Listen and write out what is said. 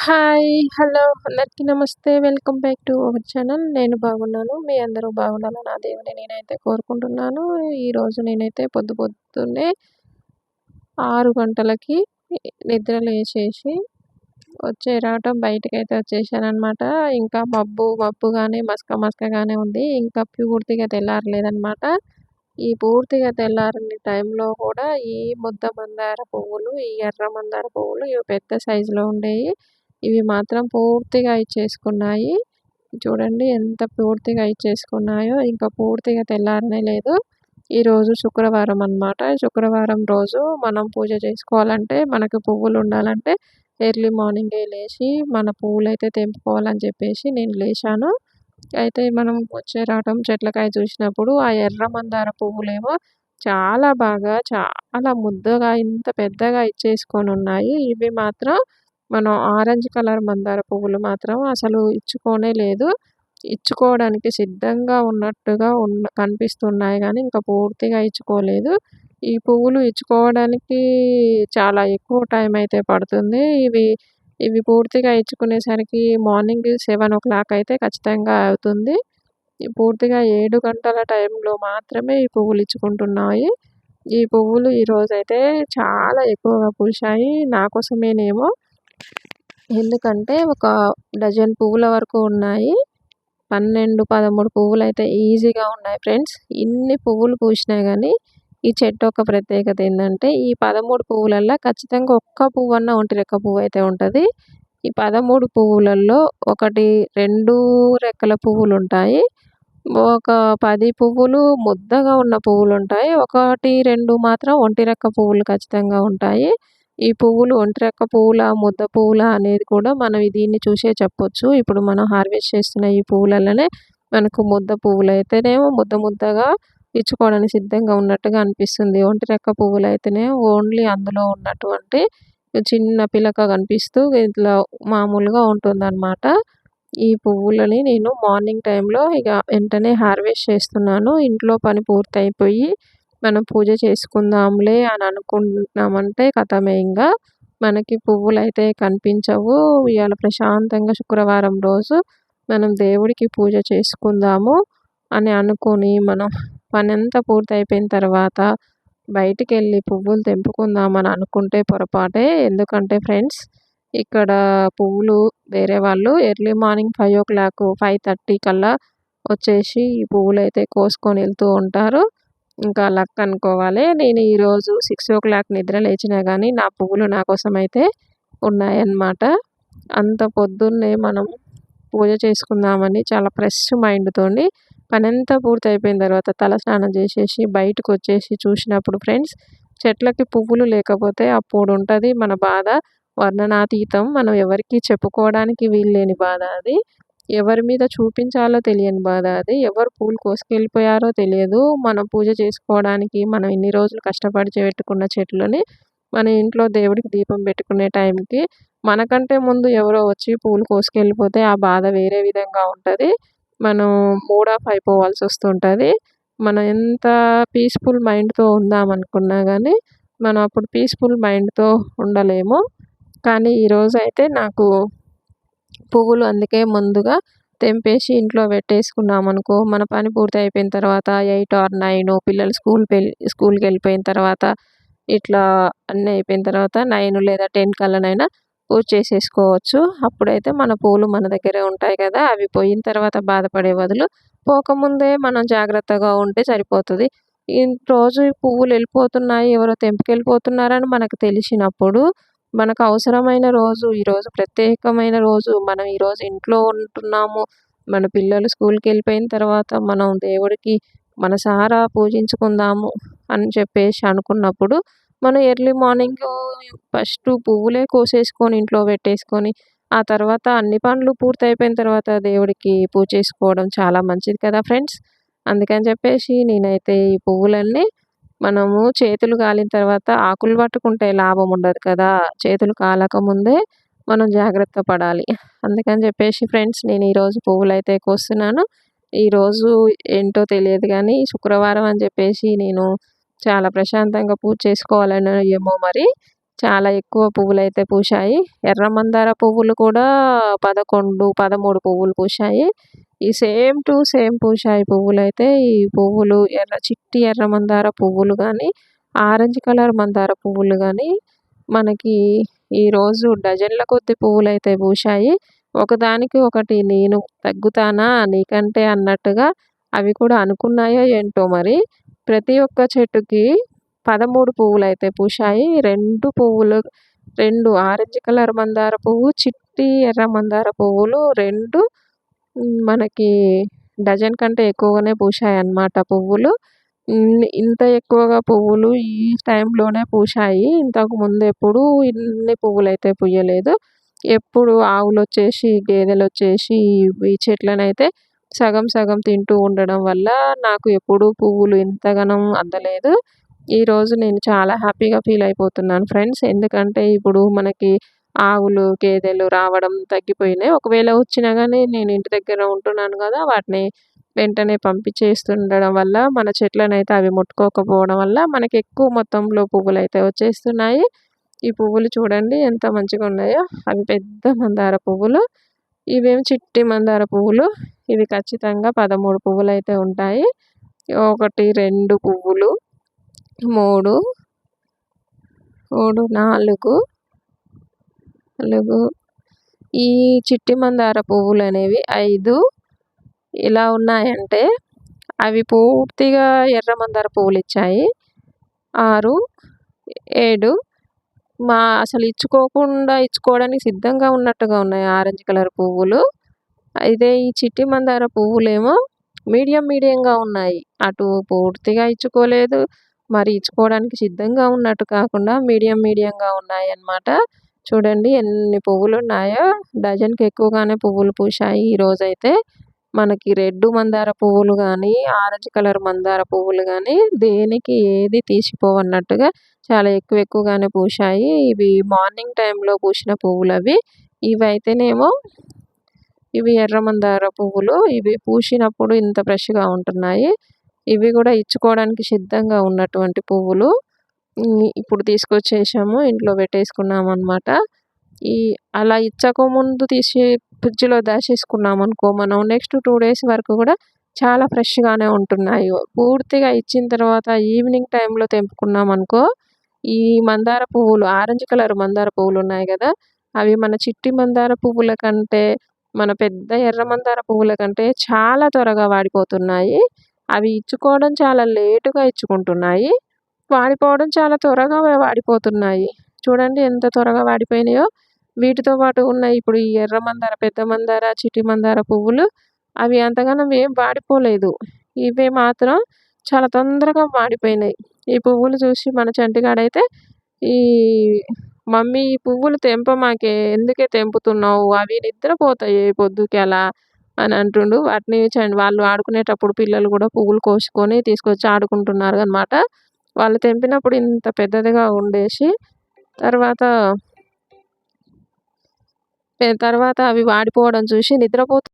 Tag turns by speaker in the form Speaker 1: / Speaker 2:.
Speaker 1: Hi hello. అందరికీ నమస్తే. Welcome back to our channel. నేను బాగున్నాను. మీ అందరూ బాగున్నాను నా దేవుని నేనైతే కోరుకుంటున్నాను. ఈరోజు నేనైతే పొద్దు పొద్దున్నే ఆరు గంటలకి నిద్ర లేచేసి వచ్చే రావటం బయటకు అయితే వచ్చేసాను అనమాట ఇంకా మబ్బు మబ్బుగానే మస్క మస్కగానే ఉంది. ఇంకా పూర్తిగా తెల్లారలేదనమాట ఈ పూర్తిగా తెల్లారని టైంలో కూడా ఈ ముద్ద మందార పువ్వులు ఈ ఎర్ర మందార పువ్వులు ఇవి పెద్ద సైజులో ఉండేవి ఇవి మాత్రం పూర్తిగా ఇచ్చేసుకున్నాయి. చూడండి ఎంత పూర్తిగా ఇచ్చేసుకున్నాయో. ఇంకా పూర్తిగా తెల్లారనే లేదు. ఈరోజు శుక్రవారం అనమాట శుక్రవారం రోజు మనం పూజ చేసుకోవాలంటే మనకు పువ్వులు ఉండాలంటే ఎర్లీ మార్నింగే లేచి మన పువ్వులు అయితే తెంపుకోవాలని చెప్పేసి నేను లేచాను. అయితే మనం వచ్చే రావటం చెట్లకాయ చూసినప్పుడు ఆ ఎర్ర మందార పువ్వులేమో చాలా బాగా చాలా ముద్దగా ఇంత పెద్దగా ఇచ్చేసుకొని ఉన్నాయి. ఇవి మాత్రం మనం ఆరెంజ్ కలర్ మందార పువ్వులు మాత్రం అసలు ఇచ్చుకోనే లేదు. ఇచ్చుకోవడానికి సిద్ధంగా ఉన్నట్టుగా ఉన్న కనిపిస్తున్నాయి కానీ ఇంకా పూర్తిగా ఇచ్చుకోలేదు. ఈ పువ్వులు ఇచ్చుకోవడానికి చాలా ఎక్కువ టైం అయితే పడుతుంది. ఇవి ఇవి పూర్తిగా ఇచ్చుకునేసరికి మార్నింగ్ సెవెన్ ఓ క్లాక్ అయితే ఖచ్చితంగా అవుతుంది. పూర్తిగా ఏడు గంటల టైంలో మాత్రమే ఈ పువ్వులు ఇచ్చుకుంటున్నాయి. ఈ పువ్వులు ఈరోజైతే చాలా ఎక్కువగా పూసాయి నా కోసమేనేమో ఎందుకంటే ఒక డజన్ పువ్వుల వరకు ఉన్నాయి. పన్నెండు పదమూడు పువ్వులు అయితే ఈజీగా ఉన్నాయి ఫ్రెండ్స్. ఇన్ని పువ్వులు పూసినాయి కానీ ఈ చెట్టు ఒక ప్రత్యేకత ఏంటంటే ఈ పదమూడు పువ్వులల్లో ఖచ్చితంగా ఒక్క పువ్వు అన్న ఒంటి రెక్క పువ్వు అయితే ఉంటుంది. ఈ పదమూడు పువ్వులలో ఒకటి రెండు రెక్కల పువ్వులు ఉంటాయి ఒక పది పువ్వులు ముద్దగా ఉన్న పువ్వులు ఉంటాయి ఒకటి రెండు మాత్రం ఒంటి రెక్క పువ్వులు ఖచ్చితంగా ఉంటాయి. ఈ పువ్వులు ఒంటిరెక్క పువ్వుల ముద్ద పువ్వుల అనేది కూడా మనం దీన్ని చూసే చెప్పొచ్చు. ఇప్పుడు మనం హార్వెస్ట్ చేస్తున్న ఈ పువ్వులలోనే మనకు ముద్ద పువ్వులు అయితేనేమో ముద్ద ముద్దగా ఇచ్చుకోవడానికి సిద్ధంగా ఉన్నట్టుగా అనిపిస్తుంది. ఒంటిరెక్క పువ్వులు అయితేనే ఓన్లీ అందులో ఉన్నటువంటి చిన్న పిలక కనిపిస్తూ ఇట్లా మామూలుగా ఉంటుందన్నమాట. ఈ పువ్వులని నేను మార్నింగ్ టైంలో ఇక వెంటనే హార్వెస్ట్ చేస్తున్నాను. ఇంట్లో పని పూర్తయిపోయి మనం పూజ చేసుకుందాంలే అని అనుకుంటున్నామంటే కథమే ఇంకా మనకి పువ్వులు అయితే కనిపించవు. ఇవాళ ప్రశాంతంగా శుక్రవారం రోజు మనం దేవుడికి పూజ చేసుకుందాము అని అనుకొని మనం పని అంతా పూర్తి అయిపోయిన తర్వాత బయటికి వెళ్ళి పువ్వులు తెంపుకుందామని అనుకుంటే పొరపాటే. ఎందుకంటే ఫ్రెండ్స్ ఇక్కడ పువ్వులు వేరే వాళ్ళు early morning five o'clock five thirty కల్లా వచ్చేసి ఈ పువ్వులు అయితే కోసుకొని వెళ్తూ ఉంటారు. ఇంకా లక్ అనుకోవాలి. నేను ఈరోజు సిక్స్ ఓ క్లాక్ నిద్ర లేచినా కానీ నా పువ్వులు నా కోసం అయితే ఉన్నాయన్నమాట. అంత పొద్దున్నే మనం పూజ చేసుకుందామని చాలా ఫ్రెష్ మైండ్తో పనంతా పూర్తి అయిపోయిన తర్వాత తల స్నానం చేసేసి బయటకు వచ్చేసి చూసినప్పుడు ఫ్రెండ్స్ చెట్లకి పువ్వులు లేకపోతే అప్పుడు ఉంటుంది మన బాధ. వర్ణనాతీతం మనం ఎవరికి చెప్పుకోవడానికి వీల్లేని బాధ అది. ఎవరి మీద చూపించాలో తెలియని బాధ అది. ఎవరు పూలు కోసుకెళ్ళిపోయారో తెలియదు. మనం పూజ చేసుకోవడానికి మనం ఇన్ని రోజులు కష్టపడి పెట్టుకున్న చెట్లని మన ఇంట్లో దేవుడికి దీపం పెట్టుకునే టైంకి మనకంటే ముందు ఎవరో వచ్చి పూలు కోసుకెళ్ళిపోతే ఆ బాధ వేరే విధంగా ఉంటుంది. మనం మూడ్ ఆఫ్ అయిపోవాల్సి వస్తుంటుంది. మనం ఎంత పీస్ఫుల్ మైండ్తో ఉందామనుకున్నా కానీ మనం అప్పుడు పీస్ఫుల్ మైండ్తో ఉండలేము. కానీ ఈరోజు అయితే నాకు పువ్వులు అందుకే ముందుగా తెంపేసి ఇంట్లో పెట్టేసుకున్నాం అనుకో మన పని పూర్తి అయిపోయిన తర్వాత ఎయిట్ ఆర్ నైన్ పిల్లలు స్కూల్ స్కూల్కి వెళ్ళిపోయిన తర్వాత ఇట్లా అన్నీ అయిపోయిన తర్వాత నైన్ లేదా టెన్ కల్లానైనా పూజ చేసేసుకోవచ్చు. అప్పుడైతే మన పూలు మన దగ్గరే ఉంటాయి కదా అవి పోయిన తర్వాత బాధపడే బదులు పోకముందే మనం జాగ్రత్తగా ఉంటే సరిపోతుంది. రోజు పువ్వులు వెళ్ళిపోతున్నాయి ఎవరో తెంపుకెళ్ళిపోతున్నారని మనకు తెలిసినప్పుడు మనకు అవసరమైన రోజు ఈరోజు ప్రత్యేకమైన రోజు మనం ఈరోజు ఇంట్లో ఉంటున్నాము మన పిల్లలు స్కూల్కి వెళ్ళిపోయిన తర్వాత మనం దేవుడికి మనసారా పూజించుకుందాము అని చెప్పేసి అనుకున్నప్పుడు మనం ఎర్లీ మార్నింగ్ ఫస్ట్ పువ్వులే కోసేసుకొని ఇంట్లో పెట్టేసుకొని ఆ తర్వాత అన్ని పనులు పూర్తి అయిపోయిన తర్వాత దేవుడికి పూజ చేసుకోవడం చాలా మంచిది కదా ఫ్రెండ్స్? అందుకని చెప్పేసి నేనైతే ఈ పువ్వులన్నీ మనము చేతులు కాలిన తర్వాత ఆకులు పట్టుకుంటే లాభం ఉండదు కదా. చేతులు కాలక ముందే మనం జాగ్రత్త పడాలి. అందుకని చెప్పేసి ఫ్రెండ్స్ నేను ఈరోజు పువ్వులు అయితే కోస్తున్నాను. ఈరోజు ఏంటో తెలియదు కానీ శుక్రవారం అని చెప్పేసి నేను చాలా ప్రశాంతంగా పూజ చేసుకోవాలని ఏమో మరి చాలా ఎక్కువ పువ్వులు అయితే పూసాయి ఎర్ర మందార పువ్వులు కూడా పదకొండు పదమూడు పువ్వులు పూసాయి ఈ సేమ్ టు సేమ్ పూసాయి పువ్వులు అయితే ఈ పువ్వులు ఎర్ర చిట్టి ఎర్ర మందార పువ్వులు కానీ ఆరెంజ్ కలర్ మందార పువ్వులు కానీ మనకి ఈరోజు డజన్ల కొద్ది పువ్వులు అయితే పూసాయి ఒకదానికి ఒకటి నేను తగ్గుతానా నీకంటే అన్నట్టుగా అవి కూడా అనుకున్నాయో ఏంటో మరి. ప్రతి ఒక్క చెట్టుకి పదమూడు పువ్వులు అయితే పూసాయి రెండు పువ్వులు రెండు ఆరెంజ్ కలర్ మందార పువ్వు చిట్టి ఎర్ర మందార పువ్వులు రెండు మనకి డజన్ కంటే ఎక్కువగానే పూసాయి అన్నమాట పువ్వులు ఇంత ఎక్కువగా పువ్వులు ఈ టైంలోనే పూసాయి ఇంతకు ముందు ఎప్పుడు ఇన్ని పువ్వులు అయితే పూయలేదు. ఎప్పుడు ఆవులు వచ్చేసి గేదెలు వచ్చేసి ఈ చెట్లను అయితే సగం సగం తింటూ ఉండడం వల్ల నాకు ఎప్పుడూ పువ్వులు ఇంతగానం అందలేదు. ఈరోజు నేను చాలా హ్యాపీగా ఫీల్ అయిపోతున్నాను ఫ్రెండ్స్. ఎందుకంటే ఇప్పుడు మనకి ఆవులు గేదెలు రావడం తగ్గిపోయినాయి. ఒకవేళ వచ్చినా కానీ నేను ఇంటి దగ్గర ఉంటున్నాను కదా వాటిని వెంటనే పంపించేస్తుండడం వల్ల మన చెట్లను అయితే అవి ముట్టుకోకపోవడం వల్ల మనకి ఎక్కువ మొత్తంలో పువ్వులు అయితే వచ్చేస్తున్నాయి. ఈ పువ్వులు చూడండి ఎంత మంచిగా ఉన్నాయో. అవి పెద్ద మందార పువ్వులు. ఇవేమి చిట్టి మందార పువ్వులు. ఇవి ఖచ్చితంగా పదమూడు పువ్వులు అయితే ఉంటాయి. ఒకటి రెండు పువ్వులు. మూడు మూడు నాలుగు నాలుగు. ఈ చిట్టి మందార పువ్వులు అనేవి ఐదు. ఇలా ఉన్నాయంటే అవి పూర్తిగా ఎర్ర మందార పువ్వులు ఇచ్చాయి. ఆరు ఏడు. మా అసలు ఇచ్చుకోకుండా ఇచ్చుకోవడానికి సిద్ధంగా ఉన్నట్టుగా ఉన్నాయి ఆరెంజ్ కలర్ పువ్వులు. అయితే ఈ చిట్టి మందార పువ్వులేమో మీడియం మీడియంగా ఉన్నాయి. అటు పూర్తిగా ఇచ్చుకోలేదు. మరి ఇచ్చుకోవడానికి సిద్ధంగా ఉన్నట్టు కాకుండా మీడియం మీడియంగా ఉన్నాయన్నమాట. చూడండి ఎన్ని పువ్వులు ఉన్నాయో డజన్కి ఎక్కువగానే పువ్వులు పూసాయి ఈరోజైతే మనకి రెడ్ మందార పువ్వులు కానీ ఆరెంజ్ కలర్ మందార పువ్వులు కానీ దేనికి ఏది తీసిపోవన్నట్టుగా చాలా ఎక్కువ ఎక్కువగానే పూసాయి ఇవి మార్నింగ్ టైంలో పూసిన పువ్వులు అవి ఇవి అయితేనేమో ఇవి ఎర్ర మందార పువ్వులు. ఇవి పూసినప్పుడు ఇంత ఫ్రెష్గా ఉంటున్నాయి. ఇవి కూడా ఇచ్చుకోవడానికి సిద్ధంగా ఉన్నటువంటి పువ్వులు ఇప్పుడు తీసుకొచ్చేసాము ఇంట్లో పెట్టేసుకున్నాము అనమాట ఈ అలా ఇచ్చకముందు తీసి ఫ్రిడ్జ్లో దాచేసుకున్నాం అనుకో మనం నెక్స్ట్ టూ డేస్ వరకు కూడా చాలా ఫ్రెష్గానే ఉంటున్నాయి. పూర్తిగా ఇచ్చిన తర్వాత ఈవినింగ్ టైంలో తెంపుకున్నాం అనుకో ఈ మందార పువ్వులు ఆరెంజ్ కలర్ మందార పువ్వులు ఉన్నాయి కదా అవి మన చిట్టి మందార పువ్వుల కంటే మన పెద్ద ఎర్ర మందార పువ్వుల కంటే చాలా త్వరగా వాడిపోతున్నాయి. అవి ఇచ్చుకోవడం చాలా లేటుగా ఇచ్చుకుంటున్నాయి. వాడిపోవడం చాలా త్వరగా వాడిపోతున్నాయి. చూడండి ఎంత త్వరగా వాడిపోయినాయో. వీటితో పాటు ఉన్న ఇప్పుడు ఈ ఎర్ర మందార పెద్ద మందార చిటి మందార పువ్వులు. అవి అంతగానం ఏం వాడిపోలేదు. ఇవే మాత్రం చాలా తొందరగా వాడిపోయినాయి. ఈ పువ్వులు చూసి మన చంటిగాడైతే ఈ మమ్మీ ఈ పువ్వులు తెంపమాకే ఎందుకే తెంపుతున్నావు? అవి నిద్రపోతాయి పొద్దుకి అలా అని అంటుండు. వాటిని వాళ్ళు ఆడుకునేటప్పుడు పిల్లలు కూడా పువ్వులు కోసుకొని తీసుకొచ్చి ఆడుకుంటున్నారు అనమాట వాళ్ళు తెంపినప్పుడు ఇంత పెద్దదిగా ఉండేసి తర్వాత తర్వాత అవి వాడిపోవడం చూసి నిద్రపోతూ